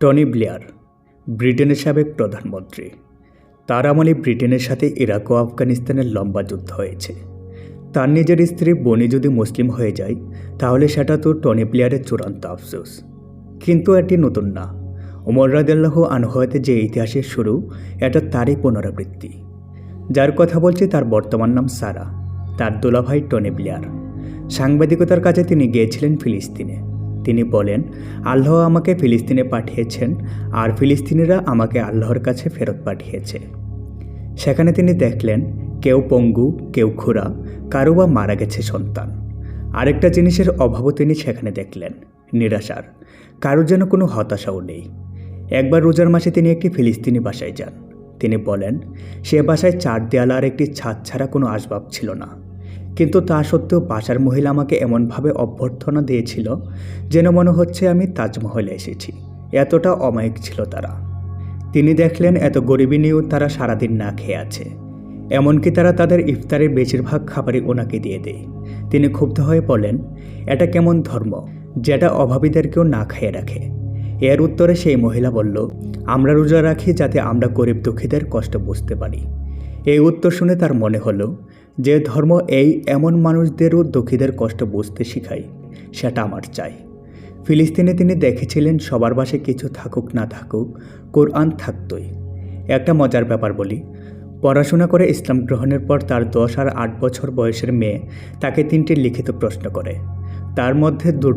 Tony Blair, ব্রিটেনের সাবেক প্রধানমন্ত্রী। তার আমলে ব্রিটেনের সাথে ইরাক ও আফগানিস্তানের লম্বা যুদ্ধ হয়েছে। তার নিজের স্ত্রী বনি যদি মুসলিম হয়ে যায়, তাহলে সেটা তো টনি ব্লেয়ারের চূড়ান্ত আফসোস। কিন্তু এটি নতুন না। ওমর রাদেল্লাহ আনহয়াতে যে ইতিহাসের শুরু, এটা তারই পুনরাবৃত্তি। যার কথা বলছি তার বর্তমান নাম সারা, তার দোলাভাই টনি ব্লেয়ার। সাংবাদিকতার কাছে তিনি গিয়েছিলেন ফিলিস্তিনে। তিনি বলেন, আল্লাহ আমাকে ফিলিস্তিনে পাঠিয়েছেন আর ফিলিস্তিনিরা আমাকে আল্লাহর কাছে ফেরত পাঠিয়েছে। সেখানে তিনি দেখলেন, কেউ পঙ্গু, কেউ খুরা, কারও বা মারা গেছে সন্তান। আরেকটা জিনিসের অভাবও তিনি সেখানে দেখলেন, নিরাশার, কারোর যেন কোনো হতাশাও নেই। একবার রোজার মাসে তিনি একটি ফিলিস্তিনি বাসায় যান। তিনি বলেন, সে বাসায় চার দেয়াল আর একটি ছাদ ছাড়া কোনো আসবাব ছিল না। কিন্তু তা সত্ত্বেও বাসার মহিলা আমাকে এমনভাবে অভ্যর্থনা দিয়েছিল যেন মনে হচ্ছে আমি তাজমহলে এসেছি। এতটা অমায়িক ছিল তারা। তিনি দেখলেন এত গরিবী নিয়েও তারা সারাদিন না খেয়ে আছে। এমনকি তারা তাদের ইফতারের বেশিরভাগ খাবারই ওনাকে দিয়ে দেয়। তিনি ক্ষুব্ধ হয়ে বলেন এটা কেমন ধর্ম, যেটা অভাবীদেরকেও না খেয়ে রাখে? এর উত্তরে সেই মহিলা বলল, আমরা রোজা রাখি যাতে আমরা গরিব দুঃখীদের কষ্ট বুঝতে পারি। এই উত্তর শুনে তার মনে হলো যে ধর্ম এই এমন মানুষদেরও দুঃখীদের কষ্ট বুঝতে শিখায়, সেটা আমার চাই। ফিলিস্তিনে তিনি দেখেছিলেন সবার বাসে কিছু থাকুক না থাকুক, কোরআন থাকতই। একটা মজার ব্যাপার বলি, পড়াশোনা করে ইসলাম গ্রহণের পর তার দশ আর আট বছর বয়সের মেয়ে তাকে তিনটি লিখিত প্রশ্ন করে। তার মধ্যে